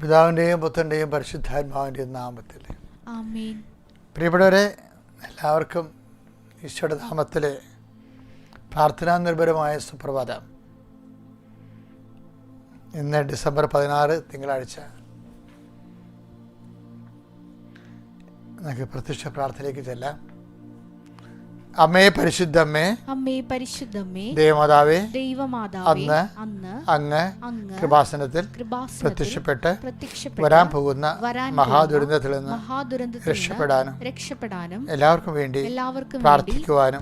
പിതാവിന്റെയും പുത്രന്റെയും പരിശുദ്ധാത്മാവിന്റെയും നാമത്തിൽ. പ്രിയപ്പെട്ടവരെ എല്ലാവർക്കും ഈശോയുടെ നാമത്തിൽ പ്രാർത്ഥനാ നിർഭരമായ സുപ്രഭാതം. ഇന്ന് ഡിസംബർ പതിനാറ് തിങ്കളാഴ്ച. നമുക്ക് പ്രത്യക്ഷ പ്രാർത്ഥനയിലേക്ക് ചെല്ലാം. അമ്മേ പരിശുദ്ധമ്മേ അമ്മേ പരിശുദ്ധമ്മേ ദേവമാതാവേ ദൈവമാതാവേ അന്ന് അന്ന് അങ്ങ് കൃപാസനത്തിൽ പ്രത്യക്ഷപ്പെട്ട് വരാൻ പോകുന്ന മഹാദുരന്തത്തിൽ നിന്ന് രക്ഷപ്പെടാനും രക്ഷപ്പെടാനും എല്ലാവർക്കും വേണ്ടി എല്ലാവർക്കും പ്രാർത്ഥിക്കുവാനും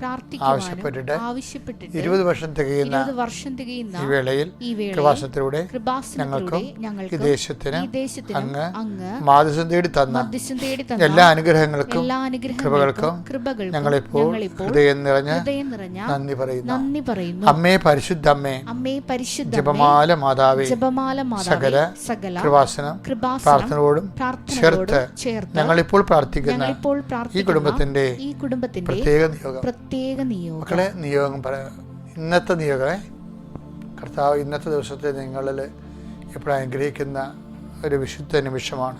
ആവശ്യപ്പെട്ടിട്ട് ആവശ്യപ്പെട്ടിട്ട് ഇരുപത് വർഷം തികയുന്ന വർഷം തികയുന്ന ഈ വേളയിൽ കൃപാസനത്തിലൂടെ ഞങ്ങൾക്കും ഈ ദേശത്തിന് അങ്ങ് അങ്ങ് മാധ്യസം തേടി തന്ന എല്ലാ അനുഗ്രഹങ്ങൾക്കും എല്ലാ കൃപകൾക്കും അനുഗ്രഹങ്ങൾക്കും കൃപകൾക്കും ഞങ്ങളിപ്പോൾ ഞങ്ങളിപ്പോൾ ഹൃദയം നിറഞ്ഞ് ഹൃദയം നിറഞ്ഞ നന്ദി പറയുന്നു. നന്ദി പറയുന്നു. അമ്മേ പരിശുദ്ധ അമ്മേ പരിശുദ്ധ ജപമാല മാതാവേ ജപമാല സകല മാതാവേ സകല കൃപാസനം കൃപാസനം പ്രാർത്ഥനയോടും ചേർത്ത് ഞങ്ങൾ ഞങ്ങളിപ്പോൾ പ്രാർത്ഥിക്കുന്ന ഈ കുടുംബത്തിന്റെ ഈ കുടുംബത്തിന്റെ പ്രത്യേക നിയോഗം. പ്രത്യേക നിയോഗം. മക്കളെ നിയോഗം പറയാം. ഇന്നത്തെ നിയോഗമേ കർത്താവ് ഇന്നത്തെ ദിവസത്തെ നിങ്ങളിൽ എപ്പോഴും അനുഗ്രഹിക്കുന്ന ഒരു വിശുദ്ധ നിമിഷമാണ്.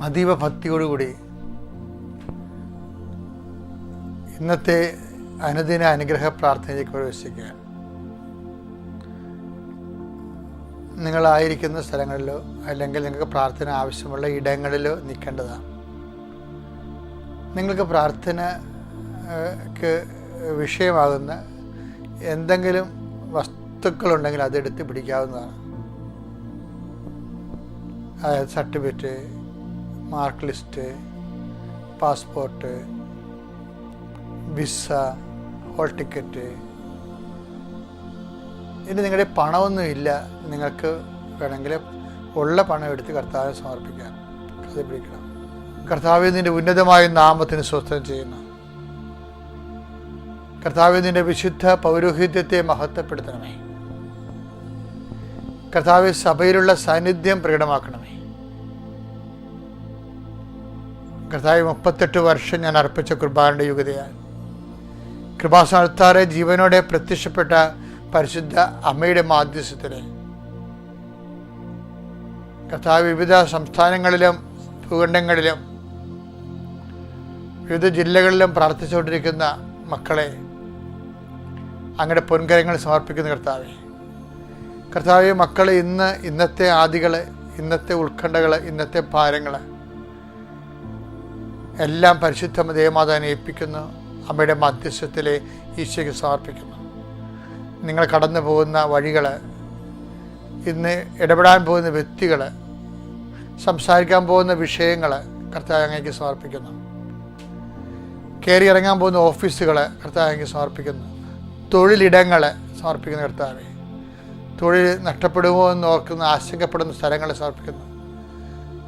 അതീവ ഭക്തിയോടുകൂടി ഇന്നത്തെ അനുദിന അനുഗ്രഹ പ്രാർത്ഥനയിലേക്ക് പ്രവേശിക്കുക. നിങ്ങളായിരിക്കുന്ന സ്ഥലങ്ങളിലോ അല്ലെങ്കിൽ നിങ്ങൾക്ക് പ്രാർത്ഥന ആവശ്യമുള്ള ഇടങ്ങളിലോ നിൽക്കേണ്ടതാണ് നിങ്ങൾക്ക് പ്രാർത്ഥനക്ക് വിഷയമാകുന്ന എന്തെങ്കിലും വസ്തുക്കളുണ്ടെങ്കിൽ അതെടുത്ത് പിടിക്കാവുന്നതാണ്. അതായത് certificate mark list passport visa hall ticket. ഇനി നിങ്ങളുടെ പണമൊന്നും ഇല്ല. നിങ്ങൾക്ക് വേണമെങ്കിൽ ഉള്ള പണം എടുത്ത് കർത്താവിനെ സമർപ്പിക്കാൻ കഥ പിടിക്കണം കർത്താവ് ഉന്നതമായ നാമത്തിന് സ്വസ്ഥം ചെയ്യുന്നു. കർത്താവ് വിശുദ്ധ പൗരോഹിത്യത്തെ മഹത്വപ്പെടുത്തണമേ. കർത്താവ് സഭയിലുള്ള സാന്നിധ്യം പ്രകടമാക്കണമേ. കർത്താവ് മുപ്പത്തെട്ട് വർഷം ഞാൻ അർപ്പിച്ച കുർബാനയുടെ യുഗതയാണ് കൃപാസ്ഥാനത്താറെ ജീവനോടെ പ്രത്യക്ഷപ്പെട്ട പരിശുദ്ധ അമ്മയുടെ മാധ്യസ്ഥത്തിന്. കർത്താവ് വിവിധ സംസ്ഥാനങ്ങളിലും ഭൂഖണ്ഡങ്ങളിലും വിവിധ ജില്ലകളിലും പ്രാർത്ഥിച്ചുകൊണ്ടിരിക്കുന്ന മക്കളെ അങ്ങയുടെ പൊൻകരങ്ങൾ സമർപ്പിക്കുന്ന കർത്താവെ. കർത്താവ് മക്കൾ ഇന്ന് ഇന്നത്തെ ആദികൾ ഇന്നത്തെ ഉത്കണ്ഠകൾ ഇന്നത്തെ ഭാരങ്ങൾ എല്ലാം പരിശുദ്ധ ദേവമാതാവിനെ ഏൽപ്പിക്കുന്നു. അമ്മയുടെ മധ്യസ്ഥത്തിലെ ഈശോയ്ക്ക് സമർപ്പിക്കുന്നു. നിങ്ങൾ കടന്നു പോകുന്ന വഴികൾ ഇന്ന് ഇടപെടാൻ പോകുന്ന വ്യക്തികൾ സംസാരിക്കാൻ പോകുന്ന വിഷയങ്ങൾ കർത്താവ് അങ്ങേക്ക് സമർപ്പിക്കുന്നു. കയറി ഇറങ്ങാൻ പോകുന്ന ഓഫീസുകൾ കർത്താവ് അങ്ങേക്ക് സമർപ്പിക്കുന്നു. തൊഴിലിടങ്ങൾ സമർപ്പിക്കുന്ന കർത്താവെ. തൊഴിൽ നഷ്ടപ്പെടുമോ എന്ന് ഓർക്കുന്ന ആശങ്കപ്പെടുന്ന സ്ഥലങ്ങൾ സമർപ്പിക്കുന്നു.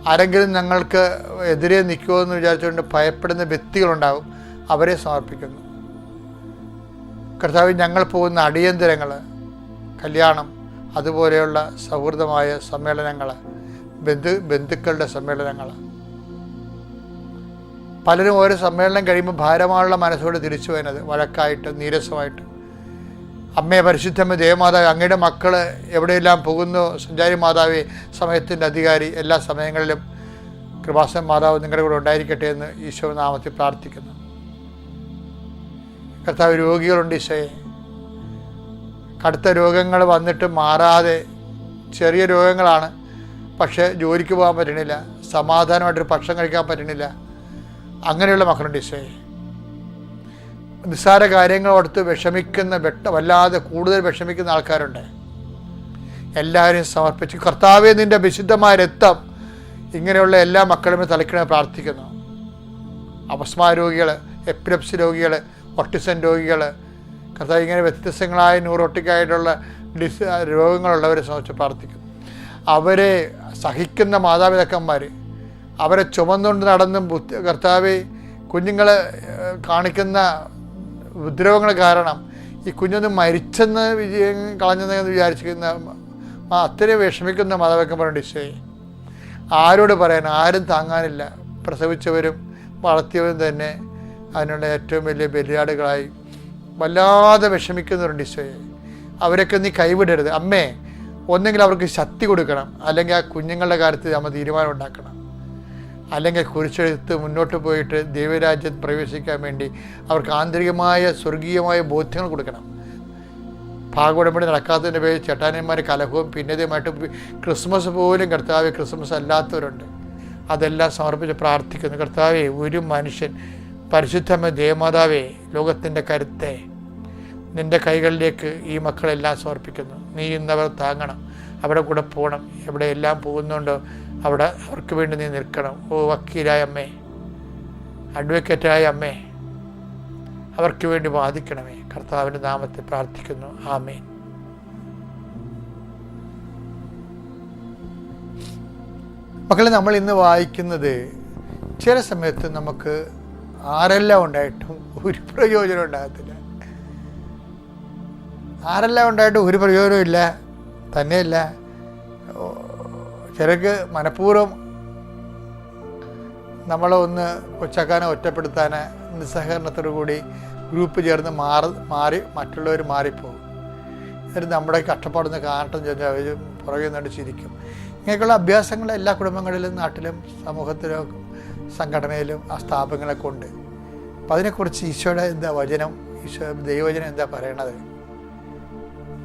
ആരെങ്കിലും ഞങ്ങൾക്ക് എതിരെ നിൽക്കുമോ എന്ന് വിചാരിച്ചുകൊണ്ട് ഭയപ്പെടുന്ന വ്യക്തികളുണ്ടാവും അവരെ സമർപ്പിക്കുന്നു. കർത്താവ് ഞങ്ങൾ പോകുന്ന അടിയന്തരങ്ങൾ കല്യാണം അതുപോലെയുള്ള സൗഹൃദമായ സമ്മേളനങ്ങൾ ബന്ധു ബന്ധുക്കളുടെ സമ്മേളനങ്ങൾ. പലരും ഓരോ സമ്മേളനം കഴിയുമ്പോൾ ഭാരമായുള്ള മനസ്സോട് തിരിച്ചു വരുന്നത്. വഴക്കായിട്ട് നീരസമായിട്ട്. അമ്മയെ പരിശുദ്ധമ്മ ദേവമാതാവ് അങ്ങയുടെ മക്കൾ എവിടെയെല്ലാം പോകുന്നു? സഞ്ചാരി മാതാവേ സമയത്തിന്റെ അധികാരി എല്ലാ സമയങ്ങളിലും കൃപാസൻ മാതാവ് നിങ്ങളുടെ കൂടെ ഉണ്ടായിരിക്കട്ടെ എന്ന് ഈശോ നാമത്തിൽ പ്രാർത്ഥിക്കുന്നു. കർത്താവ് രോഗികളുണ്ട് ഈശോയെ. കടുത്ത രോഗങ്ങൾ വന്നിട്ട് മാറാതെ ചെറിയ രോഗങ്ങളാണ്. പക്ഷേ ജോലിക്ക് പോകാൻ പറ്റണില്ല. സമാധാനമായിട്ടൊരു ഭക്ഷണം കഴിക്കാൻ പറ്റണില്ല. അങ്ങനെയുള്ള മക്കളുണ്ട് ഈശോയെ. നിസ്സാര കാര്യങ്ങളോടുത്ത് വിഷമിക്കുന്ന വെട്ട വല്ലാതെ കൂടുതൽ വിഷമിക്കുന്ന ആൾക്കാരുണ്ട്. എല്ലാവരെയും സമർപ്പിച്ച് കർത്താവെ നിന്റെ വിശുദ്ധമായ രക്തം ഇങ്ങനെയുള്ള എല്ലാ മക്കളും തലക്കിണെ പ്രാർത്ഥിക്കുന്നു. അപസ്മാ രോഗികൾ എപ്പിലപ്സി രോഗികൾ ഒട്ടിസൻ രോഗികൾ കർത്താവ് ഇങ്ങനെ വ്യത്യസ്തങ്ങളായ ന്യൂറോട്ടിക്കായിട്ടുള്ള ഡിസ് രോഗങ്ങളുള്ളവരെ സംബന്ധിച്ച് പ്രാർത്ഥിക്കുന്നു. അവരെ സഹിക്കുന്ന മാതാപിതാക്കന്മാർ അവരെ ചുമന്നുകൊണ്ട് നടന്നും കർത്താവ് കുഞ്ഞുങ്ങളെ കാണിക്കുന്ന ഉപദ്രവങ്ങൾ കാരണം ഈ കുഞ്ഞൊന്ന് മരിച്ചെന്ന് വിജയം കളഞ്ഞെന്ന് വിചാരിച്ചിരിക്കുന്ന അത്രയും വിഷമിക്കുന്ന മാതാപിതാക്കന്മാരുണ്ട് ഈശോയെ ആരോട് പറയാൻ? ആരും താങ്ങാനില്ല. പ്രസവിച്ചവരും വളർത്തിയവരും തന്നെ അതിനുള്ള ഏറ്റവും വലിയ ബലിയാടുകളായി വല്ലാതെ വിഷമിക്കുന്നവരുണ്ട് ഈശോയെ അവരൊക്കെ നീ കൈവിടരുത്. അമ്മേ ഒന്നെങ്കിൽ അവർക്ക് ശക്തി കൊടുക്കണം. അല്ലെങ്കിൽ ആ കുഞ്ഞുങ്ങളുടെ കാര്യത്തിൽ നമ്മൾ തീരുമാനം ഉണ്ടാക്കണം. അല്ലെങ്കിൽ കുരിശെടുത്ത് മുന്നോട്ട് പോയിട്ട് ദൈവരാജ്യത്ത് പ്രവേശിക്കാൻ വേണ്ടി അവർക്ക് ആന്തരികമായ സ്വർഗീയമായ ബോധ്യങ്ങൾ കൊടുക്കണം. ഭാഗവടമ്പടി നടക്കാത്തതിന്റെ പേര് ചേട്ടാനന്മാർ കലഹവും പിന്നതുമായിട്ട് ക്രിസ്മസ് പോലും കർത്താവ് ക്രിസ്മസ് അല്ലാത്തവരുണ്ട്. അതെല്ലാം സമർപ്പിച്ച് പ്രാർത്ഥിക്കുന്നു. കർത്താവെ ഒരു മനുഷ്യൻ പരിശുദ്ധമ ദേവമാതാവെ ലോകത്തിന്റെ കരുത്തെ നിന്റെ കൈകളിലേക്ക് ഈ മക്കളെല്ലാം സമർപ്പിക്കുന്നു. നീ ഇന്നവർ താങ്ങണം. അവിടെ കൂടെ പോകണം. എവിടെയെല്ലാം പോകുന്നുണ്ടോ അവിടെ അവർക്ക് വേണ്ടി നീ നിൽക്കണം. ഓ വക്കീലായ അമ്മേ അഡ്വക്കേറ്റായ അമ്മേ അവർക്ക് വേണ്ടി വാദിക്കണമേ. കർത്താവിന്റെ നാമത്തിൽ പ്രാർത്ഥിക്കുന്നു. ആമേൻ. മക്കളെ നമ്മൾ ഇന്ന് വായിക്കുന്നത് ചില സമയത്ത് നമുക്ക് ആരെല്ലാം ഉണ്ടായിട്ടും ഒരു പ്രയോജനം ഉണ്ടാകത്തില്ല. ആരെല്ലാം ഉണ്ടായിട്ടും ഒരു പ്രയോജനവും ഇല്ല തന്നെയല്ല. ചിലർക്ക് മനഃപൂർവം നമ്മളെ ഒന്ന് കൊച്ചാക്കാനോ ഒറ്റപ്പെടുത്താനോ നിസ്സഹകരണത്തോടു കൂടി ഗ്രൂപ്പ് ചേർന്ന് മാറി മാറി മറ്റുള്ളവർ മാറിപ്പോകും. എന്നിട്ട് നമ്മുടെ കഷ്ടപ്പാടൊന്ന് കാണട്ടെന്ന് ചോദിച്ചാൽ അവർ പുറകെ നിന്നിട്ട് ചിരിക്കും. ഇങ്ങനെയൊക്കെയുള്ള അഭ്യാസങ്ങൾ എല്ലാ കുടുംബങ്ങളിലും നാട്ടിലും സമൂഹത്തിലും സംഘടനയിലും ആ സ്ഥാപനങ്ങളൊക്കെ ഉണ്ട്. അപ്പം അതിനെക്കുറിച്ച് ഈശോയുടെ എന്താ വചനം? ഈശോ ദൈവവചനം എന്താ പറയണത്?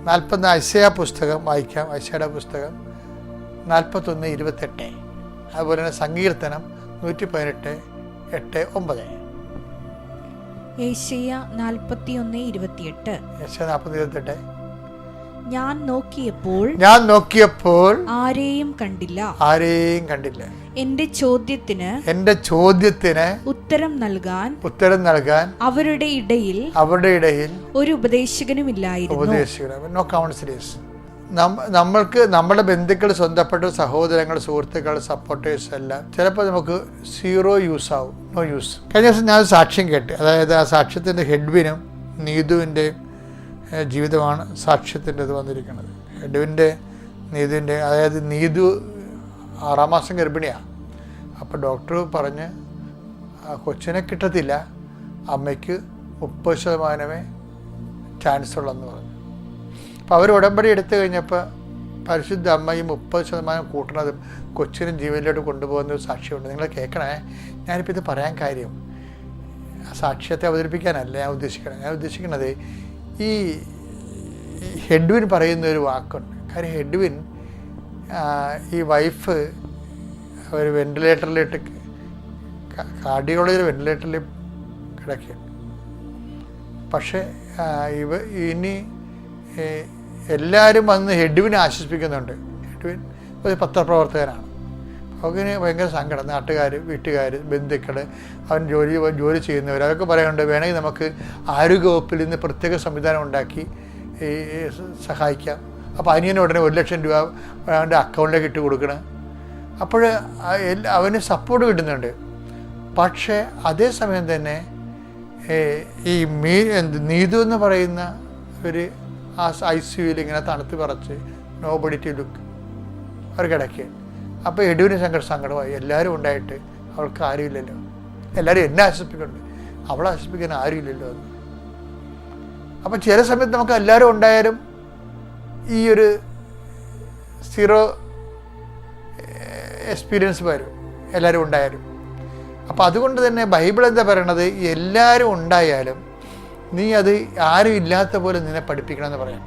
നാൽപ്പത് ഐസയ പുസ്തകം വായിക്കാം. ഐസയുടെ പുസ്തകം. നാൽപ്പത്തൊന്ന് ഇരുപത്തെട്ട്. അതുപോലെ തന്നെ സങ്കീർത്തനം നൂറ്റി പതിനെട്ട് എട്ട് ഒമ്പത്. ഏഷ്യ നാൽപ്പത്തിയൊന്ന് ഇരുപത്തിയെട്ട്. ഇരുപത്തെട്ട്. ഞാൻ നോക്കിയപ്പോൾ ഞാൻ നോക്കിയപ്പോൾ ആരെയും കണ്ടില്ല. ആരെയും കണ്ടില്ല. എന്റെ ചോദ്യത്തിന് എന്റെ ചോദ്യത്തിന് ഉത്തരം നൽകാൻ ഉത്തരം നൽകാൻ അവരുടെ ഇടയിൽ അവരുടെ ഇടയിൽ ഒരു ഉപദേശകനുമില്ലായിരുന്നു. ഉപദേശകനും നോ കൗൺസിലേഴ്സ് നമ്മൾക്ക് നമ്മുടെ ബന്ധുക്കൾ സ്വന്തപ്പെട്ട സഹോദരങ്ങൾ സുഹൃത്തുക്കൾ സപ്പോർട്ടേഴ്സ് എല്ലാം ചിലപ്പോൾ നമുക്ക് സീറോ യൂസ് ആവും. നോ യൂസ് കഴിഞ്ഞ ദിവസം ഞാൻ സാക്ഷ്യം കേട്ട്. അതായത് ആ സാക്ഷ്യത്തിന്റെ ഹെഡ്വിനും നീതുവിന്റെയും ജീവിതമാണ് സാക്ഷ്യത്തിന്റെ ഇത് വന്നിരിക്കുന്നത്. ഹെഡ്വിന്റെ നീതുവിന്റെ അതായത് നീതു ആറാം മാസം ഗർഭിണിയാണ് അപ്പോൾ ഡോക്ടർ പറഞ്ഞ് ആ കൊച്ചിനെ കിട്ടത്തില്ല. അമ്മയ്ക്ക് മുപ്പത് ശതമാനമേ ചാൻസ് ഉള്ളെന്ന് പറഞ്ഞു. അപ്പോൾ അവർ ഉടമ്പടി എടുത്തു കഴിഞ്ഞപ്പോൾ പരിശുദ്ധ അമ്മയും മുപ്പത് ശതമാനം കൂട്ടണതും കൊച്ചിനും ജീവനിലോട്ട് കൊണ്ടുപോകുന്ന ഒരു സാക്ഷ്യമുണ്ട് നിങ്ങൾ കേൾക്കണേ ഞാനിപ്പോൾ ഇത് പറയാൻ കാര്യം. ആ സാക്ഷ്യത്തെ അവതരിപ്പിക്കാനല്ല ഞാൻ ഉദ്ദേശിക്കുന്നത് ഞാൻ ഉദ്ദേശിക്കുന്നത് ഈ ഹെഡ്വിൻ പറയുന്ന ഒരു വാക്കുണ്ട്. കാര്യം ഹെഡ്വിൻ ഈ വൈഫ് ഒരു വെന്റിലേറ്ററിലിട്ട് കാർഡിയോളജിയിൽ വെന്റിലേറ്ററിൽ കിടക്കുകയാണ്. പക്ഷേ ഇവ ഇനി എല്ലാവരും വന്ന് ഹെഡ്വിനെ ആശ്വസിപ്പിക്കുന്നുണ്ട്. ഹെഡ്വിൻ ഒരു പത്രപ്രവർത്തകനാണ് അവന് ഭയങ്കര സങ്കടം. നാട്ടുകാർ വീട്ടുകാർ ബന്ധുക്കൾ അവൻ ജോലി ജോലി ചെയ്യുന്നവർ അതൊക്കെ പറയാനുണ്ട് വേണമെങ്കിൽ നമുക്ക് ആരോഗ്യവകുപ്പിൽ നിന്ന് പ്രത്യേക സംവിധാനം ഉണ്ടാക്കി സഹായിക്കാം. അപ്പോൾ അനിയന് ഉടനെ ഒരു ലക്ഷം രൂപ അവന്റെ അക്കൗണ്ടിലേക്ക് ഇട്ട് കൊടുക്കണം. അപ്പോൾ അവന് സപ്പോർട്ട് കിട്ടുന്നുണ്ട്. പക്ഷേ അതേസമയം തന്നെ ഈ മീ നീതു എന്ന് പറയുന്ന ഒരു ആ ഐ സി യുയിൽ ഇങ്ങനെ തണുത്ത് പറച്ച് നോ ബഡി ടു ലുക്ക് അവർ കിടക്കുക അപ്പോൾ എഡുവിന് സങ്കട സങ്കടമായി. എല്ലാവരും ഉണ്ടായിട്ട് അവൾക്ക് ആരുമില്ലല്ലോ. എല്ലാവരും എന്നെ ആശ്വസിപ്പിക്കുന്നുണ്ട്. അവളെ ആശ്വസിപ്പിക്കാൻ ആരുമില്ലല്ലോ എന്ന്. അപ്പോൾ ചില സമയത്ത് നമുക്ക് എല്ലാവരും ഉണ്ടായാലും ഈ ഒരു സീറോ എക്സ്പീരിയൻസ് വരും. എല്ലാവരും ഉണ്ടായാലും. അപ്പോൾ അതുകൊണ്ട് തന്നെ ബൈബിൾ എന്താ പറയണത്? എല്ലാവരും ഉണ്ടായാലും നീ അത് ആരും ഇല്ലാത്ത പോലെ നിന്നെ പഠിപ്പിക്കണമെന്ന് പറയാം.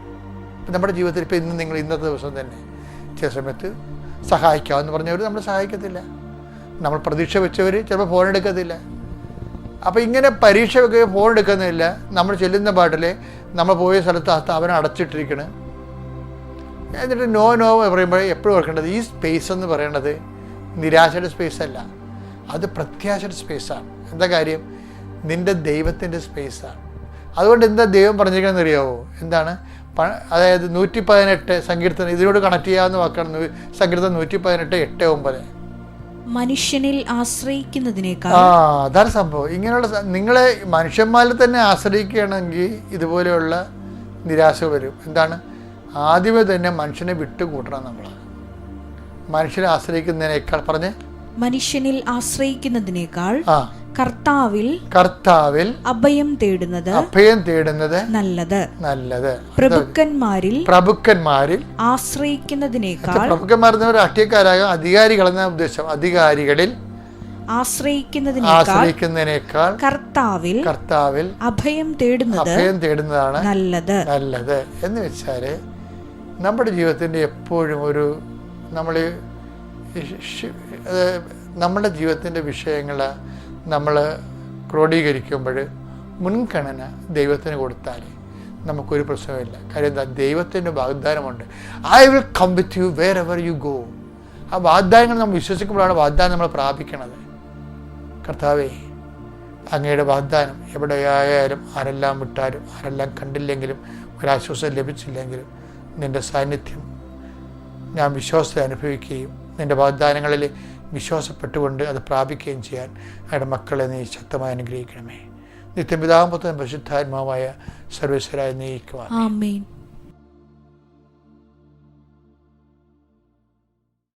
ഇപ്പം നമ്മുടെ ജീവിതത്തിൽ ഇപ്പോൾ ഇന്ന് നിങ്ങൾ ഇന്നത്തെ ദിവസം തന്നെ ചില സമയത്ത് സഹായിക്കാമെന്ന് പറഞ്ഞവർ നമ്മൾ സഹായിക്കത്തില്ല. നമ്മൾ പ്രതീക്ഷ വെച്ചവർ ചിലപ്പോൾ ഫോൺ എടുക്കത്തില്ല. അപ്പോൾ ഇങ്ങനെ പരീക്ഷ വെക്കുകയോ ഫോൺ എടുക്കുന്നില്ല. നമ്മൾ ചെല്ലുന്ന പാട്ടിൽ നമ്മൾ പോയ സ്ഥലത്ത് ആ സ്ഥാപനം അടച്ചിട്ടിരിക്കണം. എന്നിട്ട് നോ നോ പറയുമ്പോൾ എപ്പോഴും ഓർക്കേണ്ടത് ഈ സ്പേസ് എന്ന് പറയുന്നത് നിരാശയുടെ സ്പേസ് അല്ല. അത് പ്രത്യാശയുടെ സ്പേസാണ് എന്താ കാര്യം? നിന്റെ ദൈവത്തിന്റെ സ്പേസാണ് അതുകൊണ്ട് എന്താ ദൈവം പറഞ്ഞിരിക്കണമെന്ന് അറിയാവോ എന്താണ് അതായത് നൂറ്റി പതിനെട്ട് സങ്കീർത്തനം ഇതിനോട് കണക്ട് ചെയ്യാവുന്ന വാക്കാണ് സങ്കീർത്തനം നൂറ്റി പതിനെട്ട് എട്ട് ഒമ്പത്. മനുഷ്യനിൽ ആശ്രയിക്കുന്നതിനേക്കാൾ ആ അതാണ് സംഭവം. ഇങ്ങനെയുള്ള നിങ്ങളെ മനുഷ്യന്മാരിൽ തന്നെ ആശ്രയിക്കുകയാണെങ്കിൽ ഇതുപോലെയുള്ള നിരാശ വരും. എന്താണ്? ആദ്യമേ തന്നെ മനുഷ്യനെ വിട്ടുകൂട്ടണം നമ്മൾ മനുഷ്യനെ ആശ്രയിക്കുന്നതിനേക്കാൾ പറഞ്ഞ്? മനുഷ്യനിൽ ആശ്രയിക്കുന്നതിനേക്കാൾ ആ. കർത്താവിൽ കർത്താവിൽ അഭയം തേടുന്നത് അഭയം തേടുന്നത് നല്ലത്. നല്ലത്. പ്രഭുക്കന്മാരിൽ പ്രഭുക്കന്മാരിൽ ആശ്രയിക്കുന്നതിനേക്കാൾ പ്രഭുക്കന്മാർ എന്ന് അധികാരികൾ എന്ന അധികാരികളെന്ന ഉദ്ദേശം. അധികാരികളിൽ ആശ്രയിക്കുന്നതിനേക്കാൾ ആശ്രയിക്കുന്നതിനേക്കാൾ കർത്താവിൽ കർത്താവിൽ അഭയം തേടുന്നത് അഭയം തേടുന്നതാണ് നല്ലത്. നല്ലത്. എന്ന് വെച്ചാൽ നമ്മുടെ ജീവിതത്തിന്റെ എപ്പോഴും ഒരു നമ്മൾ നമ്മുടെ ജീവിതത്തിന്റെ വിഷയങ്ങൾ നമ്മൾ ക്രോഡീകരിക്കുമ്പോൾ മുൻഗണന ദൈവത്തിന് കൊടുത്താൽ നമുക്കൊരു പ്രശ്നമില്ല കാര്യം എന്താ? ദൈവത്തിന്റെ വാഗ്ദാനമുണ്ട്. I will come with you wherever you go ആ വാഗ്ദാനങ്ങൾ നമ്മൾ വിശ്വസിക്കുമ്പോഴാണ് വാഗ്ദാനം നമ്മൾ പ്രാപിക്കണത്. കർത്താവേ അങ്ങയുടെ വാഗ്ദാനം എവിടെയായാലും ആരെല്ലാം വിട്ടാലും ആരെല്ലാം കണ്ടില്ലെങ്കിലും ഒരാശ്വാസം ലഭിച്ചില്ലെങ്കിലും നിന്റെ സാന്നിധ്യം ഞാൻ വിശ്വാസത്തെ അനുഭവിക്കുകയും നിന്റെ വാഗ്ദാനങ്ങളിൽ വിശ്വാസപ്പെട്ടുകൊണ്ട് അത് പ്രാപിക്കുകയും ചെയ്യാൻ അയാളുടെ മക്കളെ നീ ശക്തമായി അനുഗ്രഹിക്കണമേ. നിത്യപിതാമ്പത്തും പരിശുദ്ധാത്മാവായ സർവേശ്വരായി നീക്കുവാൻ